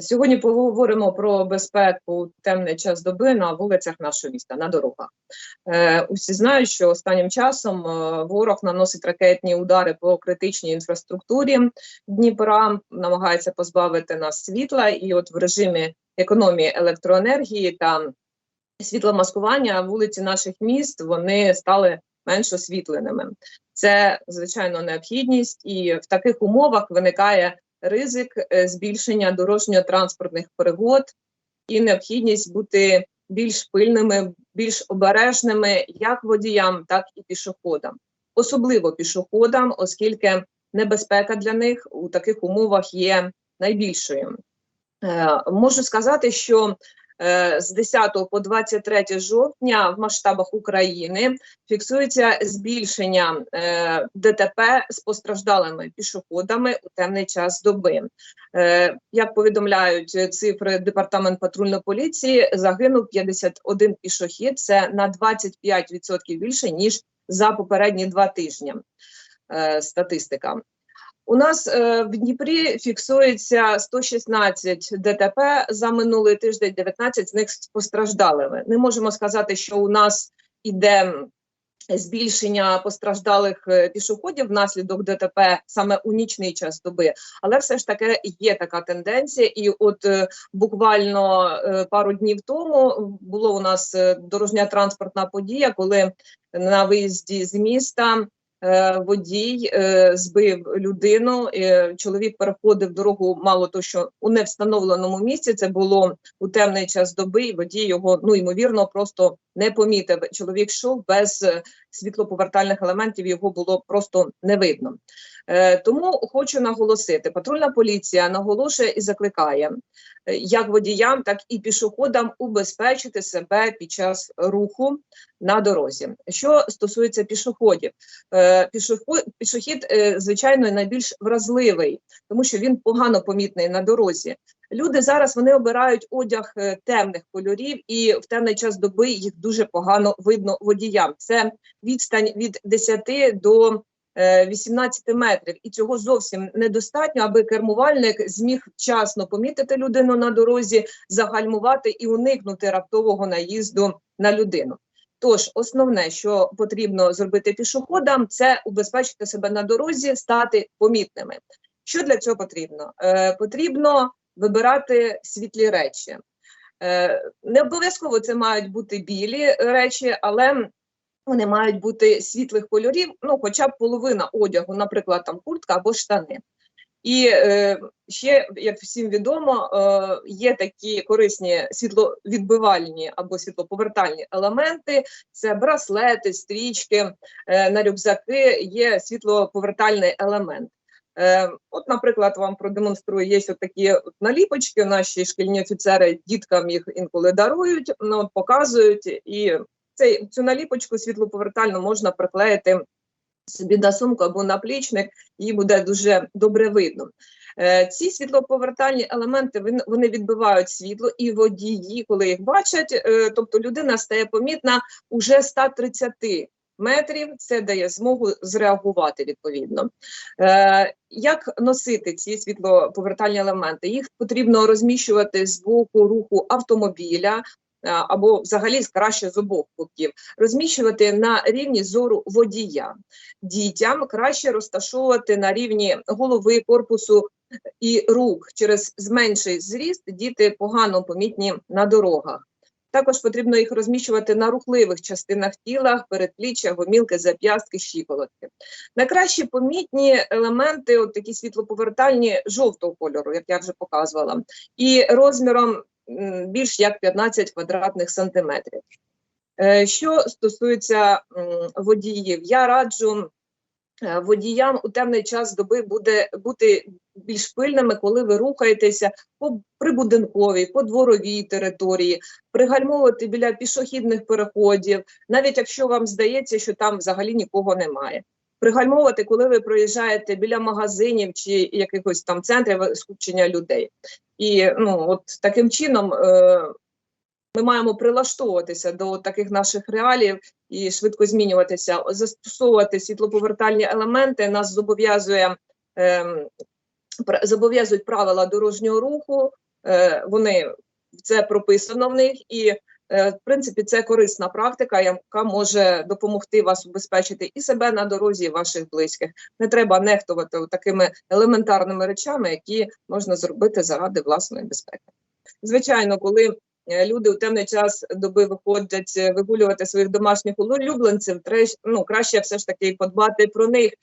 Сьогодні поговоримо про безпеку в темний час доби на вулицях нашого міста, на дорогах. Е, усі знають, що останнім часом е, ворог наносить ракетні удари по критичній інфраструктурі Дніпра, намагається позбавити нас світла, і от в режимі економії електроенергії та світломаскування вулиці наших міст вони стали менш освітленими. Це звичайно необхідність, і в таких умовах виникає ризик е, збільшення дорожньо-транспортних пригод і необхідність бути більш пильними, більш обережними як водіям, так і пішоходам, особливо пішоходам, оскільки небезпека для них у таких умовах є найбільшою. Е, можу сказати, що з 10 по 23 жовтня в масштабах України фіксується збільшення е, ДТП з постраждалими пішоходами у темний час доби. Е, як повідомляють цифри департамент патрульної поліції, загинув 51 пішохід. Це на 25% більше ніж за попередні два тижні. Статистика. У нас е, в Дніпрі фіксується 116 ДТП за минулий тиждень, 19 з них постраждалими. Не можемо сказати, що у нас іде збільшення постраждалих е, пішоходів внаслідок ДТП саме у нічний час доби, але все ж таки є така тенденція. І от е, буквально е, пару днів тому було у нас е, дорожня транспортна подія, коли на виїзді з міста. Е, водій е, збив людину. Чоловік переходив дорогу, мало то, що у невстановленому місці це було у темний час доби. і Водій його ну ймовірно просто не помітив. Чоловік йшов без світлоповертальних елементів. Його було просто не видно. Е, тому хочу наголосити: патрульна поліція наголошує і закликає як водіям, так і пішоходам убезпечити себе під час руху на дорозі. Що стосується пішоходів, е, пішохід, е, звичайно найбільш вразливий, тому що він погано помітний на дорозі. Люди зараз вони обирають одяг е, темних кольорів, і в темний час доби їх дуже погано видно водіям. Це відстань від 10 до 18 е, метрів, і цього зовсім недостатньо, аби кермувальник зміг вчасно помітити людину на дорозі, загальмувати і уникнути раптового наїзду на людину. Тож, основне, що потрібно зробити пішоходам, це убезпечити себе на дорозі, стати помітними. Що для цього потрібно? Е, Потрібно вибирати світлі речі. Е, Не обов'язково це мають бути білі речі, але вони мають бути світлих кольорів, ну, хоча б половина одягу, наприклад, там куртка або штани. І е, ще, як всім відомо, е, є такі корисні світловідбивальні або світлоповертальні елементи: це браслети, стрічки, е, на рюкзаки є світлоповертальний елемент. Е, От, наприклад, вам продемонструю, є такі наліпочки. Наші шкільні офіцери діткам їх інколи дарують, ну, показують і цей, цю наліпочку світлоповертальну можна приклеїти собі на сумку або на плічник, її буде дуже добре видно. Е, ці світлоповертальні елементи вони відбивають світло і водії, коли їх бачать, е, тобто людина стає помітна уже 130 метрів. Це дає змогу зреагувати відповідно. Е, Як носити ці світлоповертальні елементи? Їх потрібно розміщувати з боку руху автомобіля або взагалі краще з обох боків, розміщувати на рівні зору водія. Дітям краще розташовувати на рівні голови, корпусу і рук через зменший зріст діти погано помітні на дорогах. Також потрібно їх розміщувати на рухливих частинах тіла, передпліччя, гомілки, зап'ястки, щиколотки. Найкраще помітні елементи, от такі світлоповертальні жовтого кольору, як я вже показувала, і розміром більш як 15 квадратних сантиметрів. Е, що стосується водіїв, я раджу водіям у темний час доби буде бути більш пильними, коли ви рухаєтеся по прибудинковій, по дворовій території, пригальмовувати біля пішохідних переходів, навіть якщо вам здається, що там взагалі нікого немає пригальмовувати, коли ви проїжджаєте біля магазинів чи якихось там центрів скупчення людей. І ну от таким чином е, ми маємо прилаштовуватися до таких наших реалів і швидко змінюватися, застосовувати світлоповертальні елементи. Нас зобов'язує е, зобов'язують правила дорожнього руху. е, вони це прописано в них, і е, в принципі це корисна практика, яка може допомогти вас убезпечити і себе на дорозі, і ваших близьких. Не треба нехтувати такими елементарними речами, які можна зробити заради власної безпеки. Звичайно, коли люди у темний час доби виходять е, вигулювати своїх домашніх улюбленців, ну, краще все ж таки подбати про них